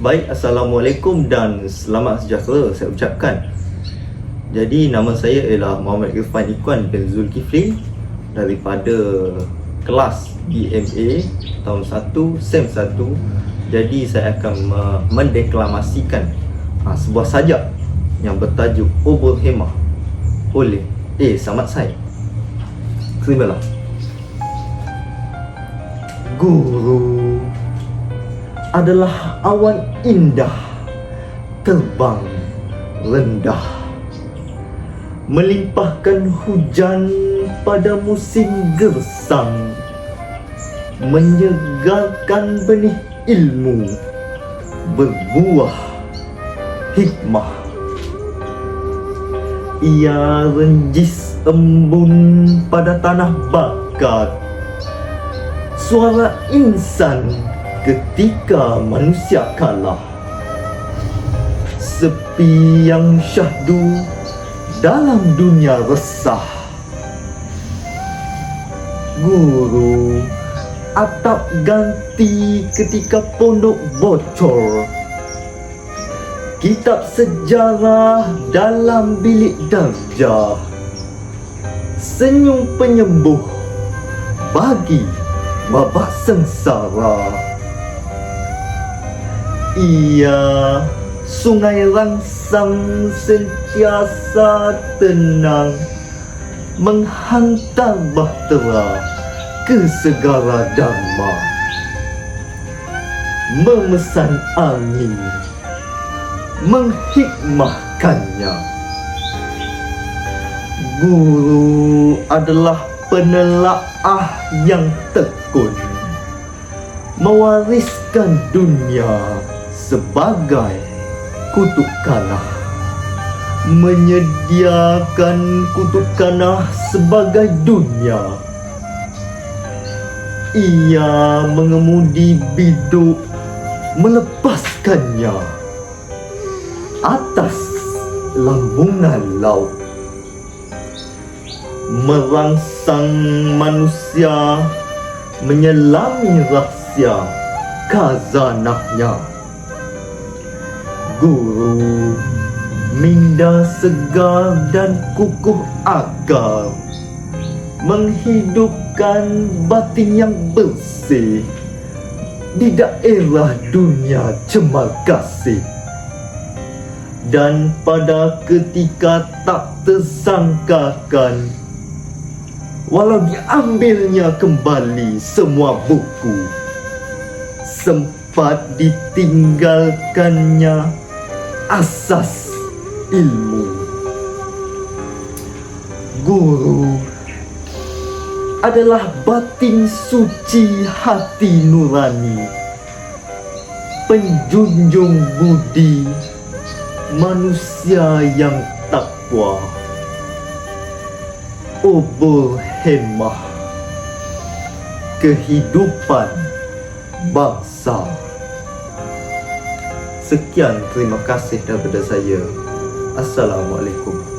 Baik, Assalamualaikum dan selamat sejahtera saya ucapkan. Jadi nama saya ialah Muhammad Irfan Ikuan bin Zulkifli Daripada kelas BMA tahun 1, SEM 1 Jadi saya akan mendeklamasikan uh, sebuah sajak yang bertajuk Obor Hemah. Oleh A. Samad Said. Terimalah Guru adalah awan indah terbang rendah melimpahkan hujan pada musim gersang menyegarkan benih ilmu berbuah hikmah. Ia renjis embun pada tanah bakat suara insan ketika manusia kalah sepi yang syahdu dalam dunia resah. Guru atap ganti ketika pondok bocor. Kitab sejarah dalam bilik darjah. Senyum penyembuh bagi babak sengsara ia sungai rangsang sentiasa tenang Menghantar bahtera ke segara dharma. Memesan angin Menghikmahkannya. Guru adalah penelaah yang tekun Mewariskan dunia sebagai kutuk kanah menyediakan kutuk kanah sebagai dunia. Ia mengemudi biduk melepaskannya atas lambungan laut. Merangsang manusia menyelami rahsia kazanahnya guru Minda segar dan kukuh akal Menghidupkan batin yang bersih Di daerah dunia cemal kasih. Dan pada ketika tak tersangkakan Walau diambilnya kembali semua buku Sempat ditinggalkannya asas ilmu. Guru adalah batin suci hati nurani. Penjunjung budi manusia yang takwa. Obor hemah kehidupan bangsa Sekian terima kasih daripada saya. Assalamualaikum.